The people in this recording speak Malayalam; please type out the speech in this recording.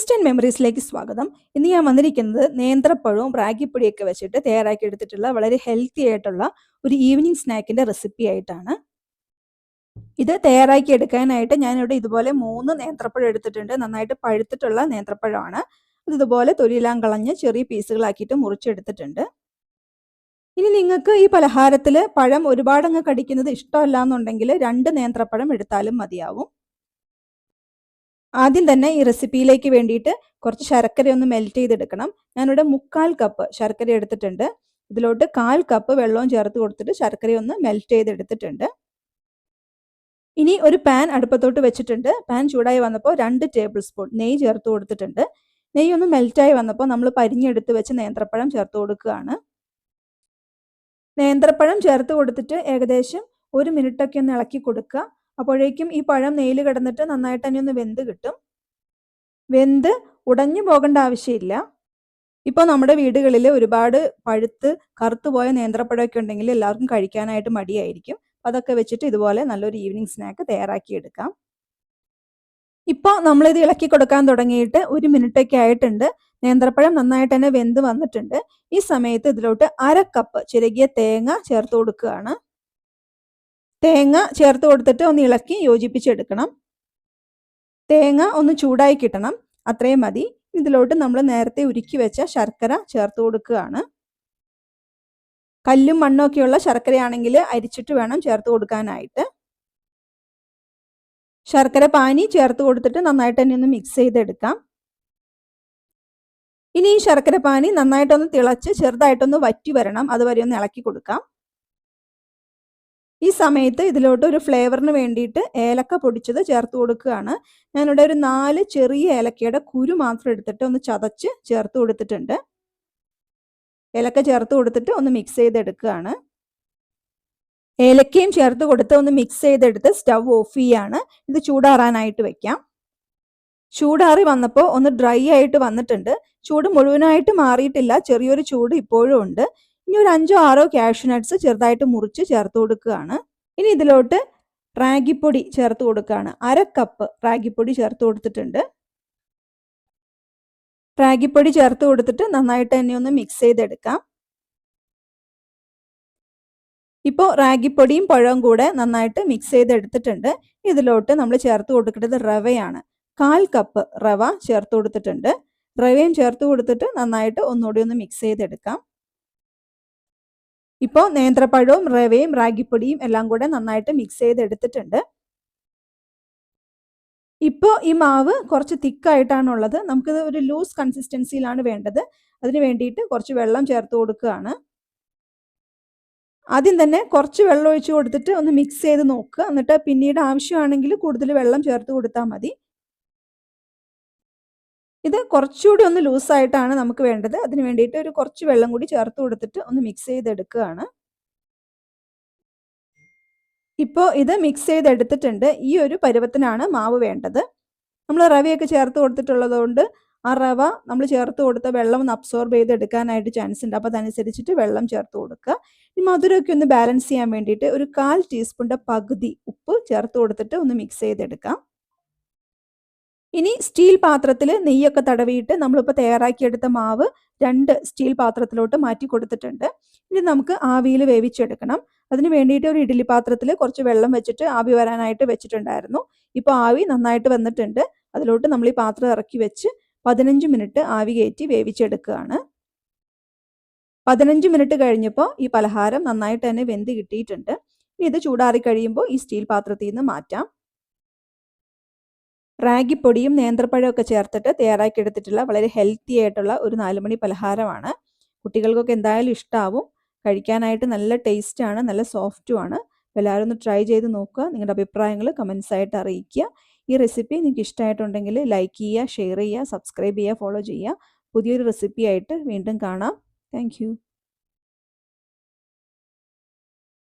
ആൻഡ് മെമ്മറീസിലേക്ക് സ്വാഗതം. ഇന്ന് ഞാൻ വന്നിരിക്കുന്നത് നേന്ത്രപ്പഴവും റാഗിപ്പൊടിയൊക്കെ വെച്ചിട്ട് തയ്യാറാക്കി എടുത്തിട്ടുള്ള വളരെ ഹെൽത്തി ആയിട്ടുള്ള ഒരു ഈവനിങ് സ്നാക്കിന്റെ റെസിപ്പി ആയിട്ടാണ്. ഇത് തയ്യാറാക്കി എടുക്കാനായിട്ട് ഞാനിവിടെ ഇതുപോലെ മൂന്ന് നേന്ത്രപ്പഴം എടുത്തിട്ടുണ്ട്. നന്നായിട്ട് പഴുത്തിട്ടുള്ള നേന്ത്രപ്പഴമാണ്. അത് ഇതുപോലെ തൊലിയെല്ലാം കളഞ്ഞ് ചെറിയ പീസുകളാക്കിയിട്ട് മുറിച്ചെടുത്തിട്ടുണ്ട്. ഇനി നിങ്ങൾക്ക് ഈ പലഹാരത്തിൽ പഴം ഒരുപാടങ്ങ് കടിക്കുന്നത് ഇഷ്ടമല്ല എന്നുണ്ടെങ്കിൽ രണ്ട് നേന്ത്രപ്പഴം എടുത്താലും മതിയാവും. ആദ്യം തന്നെ ഈ റെസിപ്പിയിലേക്ക് വേണ്ടിയിട്ട് കുറച്ച് ശർക്കര ഒന്ന് മെൽറ്റ് ചെയ്തെടുക്കണം. ഞാനിവിടെ മുക്കാൽ കപ്പ് ശർക്കര എടുത്തിട്ടുണ്ട്. ഇതിലോട്ട് കാൽ കപ്പ് വെള്ളവും ചേർത്ത് കൊടുത്തിട്ട് ശർക്കര ഒന്ന് മെൽറ്റ് ചെയ്തെടുത്തിട്ടുണ്ട്. ഇനി ഒരു പാൻ അടുപ്പത്തോട്ട് വെച്ചിട്ടുണ്ട്. പാൻ ചൂടായി വന്നപ്പോൾ രണ്ട് ടേബിൾ സ്പൂൺ നെയ്യ് ചേർത്ത് കൊടുത്തിട്ടുണ്ട്. നെയ്യ് ഒന്ന് മെൽറ്റായി വന്നപ്പോൾ നമ്മൾ പരിഞ്ഞെടുത്ത് വെച്ച് നേന്ത്രപ്പഴം ചേർത്ത് കൊടുക്കുകയാണ്. നേന്ത്രപ്പഴം ചേർത്ത് കൊടുത്തിട്ട് ഏകദേശം ഒരു മിനിറ്റൊക്കെ ഒന്ന് ഇളക്കി കൊടുക്കുക. അപ്പോഴേക്കും ഈ പഴം നെയ്യിൽ കിടന്നിട്ട് നന്നായിട്ട് തന്നെ ഒന്ന് വെന്ത് കിട്ടും. വെന്ത് ഉടഞ്ഞു പോകേണ്ട ആവശ്യമില്ല. ഇപ്പോൾ നമ്മുടെ വീടുകളിൽ ഒരുപാട് പഴുത്ത് കറുത്തുപോയ നേന്ത്രപ്പഴമൊക്കെ ഉണ്ടെങ്കിൽ എല്ലാവർക്കും കഴിക്കാനായിട്ട് മടിയായിരിക്കും. അതൊക്കെ വെച്ചിട്ട് ഇതുപോലെ നല്ലൊരു ഈവനിങ് സ്നാക്ക് തയ്യാറാക്കി എടുക്കാം. ഇപ്പോൾ നമ്മളിത് ഇളക്കി കൊടുക്കാൻ തുടങ്ങിയിട്ട് ഒരു മിനിറ്റൊക്കെ ആയിട്ടുണ്ട്. നേന്ത്രപ്പഴം നന്നായിട്ട് തന്നെ വെന്ത് വന്നിട്ടുണ്ട്. ഈ സമയത്ത് ഇതിലോട്ട് അര കപ്പ് ചിരകിയ തേങ്ങ ചേർത്ത് കൊടുക്കുകയാണ്. തേങ്ങ ചേർത്ത് കൊടുത്തിട്ട് ഒന്ന് ഇളക്കി യോജിപ്പിച്ചെടുക്കണം. തേങ്ങ ഒന്ന് ചൂടായി കിട്ടണം. അത്രയും മതി. ഇതിലോട്ട് നമ്മൾ നേരത്തെ ഉരുക്കി വെച്ച ശർക്കര ചേർത്ത് കൊടുക്കുകയാണ്. കല്ലും മണ്ണും ഒക്കെയുള്ള ശർക്കരയാണെങ്കിൽ അരിച്ചിട്ട് വേണം ചേർത്ത് കൊടുക്കാനായിട്ട്. ശർക്കര പാനി ചേർത്ത് കൊടുത്തിട്ട് നന്നായിട്ട് തന്നെ ഒന്ന് മിക്സ് ചെയ്തെടുക്കാം. ഇനി ഈ ശർക്കര പാനി നന്നായിട്ടൊന്ന് തിളച്ച് ചെറുതായിട്ടൊന്ന് വറ്റി വരണം. അതുവരെ ഒന്ന് ഇളക്കി കൊടുക്കാം. ഈ സമയത്ത് ഇതിലോട്ട് ഒരു ഫ്ലേവറിന് വേണ്ടിയിട്ട് ഏലക്ക പൊടിച്ചത് ചേർത്ത് കൊടുക്കുകയാണ്. ഞാനിവിടെ ഒരു നാല് ചെറിയ ഏലക്കയുടെ കുരു മാത്രം എടുത്തിട്ട് ഒന്ന് ചതച്ച് ചേർത്ത് കൊടുത്തിട്ടുണ്ട്. ഏലക്ക ചേർത്ത് കൊടുത്തിട്ട് ഒന്ന് മിക്സ് ചെയ്തെടുക്കുകയാണ്. ഏലക്കയും ചേർത്ത് കൊടുത്ത് ഒന്ന് മിക്സ് ചെയ്തെടുത്ത് സ്റ്റവ് ഓഫ് ചെയ്യാണ്. ഇത് ചൂടാറാനായിട്ട് വെക്കാം. ചൂടാറി വന്നപ്പോൾ ഒന്ന് ഡ്രൈ ആയിട്ട് വന്നിട്ടുണ്ട്. ചൂട് മുഴുവനായിട്ട് മാറിയിട്ടില്ല. ചെറിയൊരു ചൂട് ഇപ്പോഴും ഉണ്ട്. ഇനി ഒരു അഞ്ചോ ആറോ ക്യാഷ്യൂ നട്ട്സ് ചെറുതായിട്ട് മുറിച്ച് ചേർത്ത് കൊടുക്കുകയാണ്. ഇനി ഇതിലോട്ട് റാഗിപ്പൊടി ചേർത്ത് കൊടുക്കുകയാണ്. അര കപ്പ് റാഗിപ്പൊടി ചേർത്ത് കൊടുത്തിട്ടുണ്ട്. റാഗിപ്പൊടി ചേർത്ത് കൊടുത്തിട്ട് നന്നായിട്ട് തന്നെ ഒന്ന് മിക്സ് ചെയ്തെടുക്കാം. ഇപ്പോൾ റാഗിപ്പൊടിയും പഴവും കൂടെ നന്നായിട്ട് മിക്സ് ചെയ്തെടുത്തിട്ടുണ്ട്. ഇതിലോട്ട് നമ്മൾ ചേർത്ത് കൊടുക്കേണ്ടത് റവയാണ്. കാൽ കപ്പ് റവ ചേർത്ത് കൊടുത്തിട്ടുണ്ട്. റവയും ചേർത്ത് കൊടുത്തിട്ട് നന്നായിട്ട് ഒന്നുകൂടി ഒന്ന് മിക്സ് ചെയ്തെടുക്കാം. ഇപ്പോൾ നേന്ത്രപ്പഴവും റവയും റാഗിപ്പൊടിയും എല്ലാം കൂടെ നന്നായിട്ട് മിക്സ് ചെയ്തെടുത്തിട്ടുണ്ട്. ഇപ്പോൾ ഈ മാവ് കുറച്ച് തിക്കായിട്ടാണുള്ളത്. നമുക്കിത് ഒരു ലൂസ് കൺസിസ്റ്റൻസിയിലാണ് വേണ്ടത്. അതിന് വേണ്ടിയിട്ട് കുറച്ച് വെള്ളം ചേർത്ത് കൊടുക്കുകയാണ്. ആദ്യം തന്നെ കുറച്ച് വെള്ളം ഒഴിച്ച് കൊടുത്തിട്ട് ഒന്ന് മിക്സ് ചെയ്ത് നോക്കുക. എന്നിട്ട് പിന്നീട് ആവശ്യമാണെങ്കിൽ കൂടുതൽ വെള്ളം ചേർത്ത് കൊടുത്താൽ മതി. ഇത് കുറച്ചുകൂടി ഒന്ന് ലൂസായിട്ടാണ് നമുക്ക് വേണ്ടത്. അതിന് വേണ്ടിയിട്ട് ഒരു കുറച്ച് വെള്ളം കൂടി ചേർത്ത് കൊടുത്തിട്ട് ഒന്ന് മിക്സ് ചെയ്തെടുക്കുകയാണ്. ഇപ്പോൾ ഇത് മിക്സ് ചെയ്തെടുത്തിട്ടുണ്ട്. ഈ ഒരു പരുവത്തിനാണ് മാവ് വേണ്ടത്. നമ്മൾ റവയൊക്കെ ചേർത്ത് കൊടുത്തിട്ടുള്ളതുകൊണ്ട് ആ റവ നമ്മൾ ചേർത്ത് കൊടുത്ത വെള്ളം ഒന്ന് അബ്സോർബ് ചെയ്തെടുക്കാനായിട്ട് ചാൻസ് ഉണ്ട്. അപ്പോൾ അതനുസരിച്ചിട്ട് വെള്ളം ചേർത്ത് കൊടുക്കുക. ഈ മധുരമൊക്കെ ഒന്ന് ബാലൻസ് ചെയ്യാൻ വേണ്ടിയിട്ട് ഒരു കാൽ ടീസ്പൂണിന്റെ പകുതി ഉപ്പ് ചേർത്ത് കൊടുത്തിട്ട് ഒന്ന് മിക്സ് ചെയ്തെടുക്കാം. ഇനി സ്റ്റീൽ പാത്രത്തിൽ നെയ്യൊക്കെ തടവിയിട്ട് നമ്മളിപ്പോൾ തയ്യാറാക്കിയെടുത്ത മാവ് രണ്ട് സ്റ്റീൽ പാത്രത്തിലോട്ട് മാറ്റി കൊടുത്തിട്ടുണ്ട്. ഇനി നമുക്ക് ആവിയിൽ വേവിച്ചെടുക്കണം. അതിന് വേണ്ടിയിട്ട് ഒരു ഇഡ്ഡലി പാത്രത്തിൽ കുറച്ച് വെള്ളം വെച്ചിട്ട് ആവി വരാനായിട്ട് വെച്ചിട്ടുണ്ടായിരുന്നു. ഇപ്പോൾ ആവി നന്നായിട്ട് വന്നിട്ടുണ്ട്. അതിലോട്ട് നമ്മൾ ഈ പാത്രം ഇറക്കി വെച്ച് പതിനഞ്ച് മിനിറ്റ് ആവി കയറ്റി വേവിച്ചെടുക്കുകയാണ്. പതിനഞ്ച് മിനിറ്റ് കഴിഞ്ഞപ്പോൾ ഈ പലഹാരം നന്നായിട്ട് തന്നെ വെന്ത് കിട്ടിയിട്ടുണ്ട്. ഇത് ചൂടാറി കഴിയുമ്പോൾ ഈ സ്റ്റീൽ പാത്രത്തിൽ നിന്ന് മാറ്റാം. റാഗിപ്പൊടിയും നേന്ത്രപ്പഴമൊക്കെ ചേർത്തിട്ട് തയ്യാറാക്കി എടുത്തിട്ടുള്ള വളരെ ഹെൽത്തി ആയിട്ടുള്ള ഒരു നാലുമണി പലഹാരമാണ്. കുട്ടികൾക്കൊക്കെ എന്തായാലും ഇഷ്ടമാവും കഴിക്കാനായിട്ട് നല്ല ടേസ്റ്റാണ് നല്ല സോഫ്റ്റുമാണ് എല്ലാവരും ഒന്ന് ട്രൈ ചെയ്ത് നോക്കുക. നിങ്ങളുടെ അഭിപ്രായങ്ങൾ കമൻസ് ആയിട്ട് അറിയിക്കുക. ഈ റെസിപ്പി നിങ്ങൾക്ക് ഇഷ്ടമായിട്ടുണ്ടെങ്കിൽ ലൈക്ക് ചെയ്യുക ഷെയർ ചെയ്യുക സബ്സ്ക്രൈബ് ചെയ്യുക ഫോളോ ചെയ്യുക. പുതിയൊരു റെസിപ്പി ആയിട്ട് വീണ്ടും കാണാം. താങ്ക്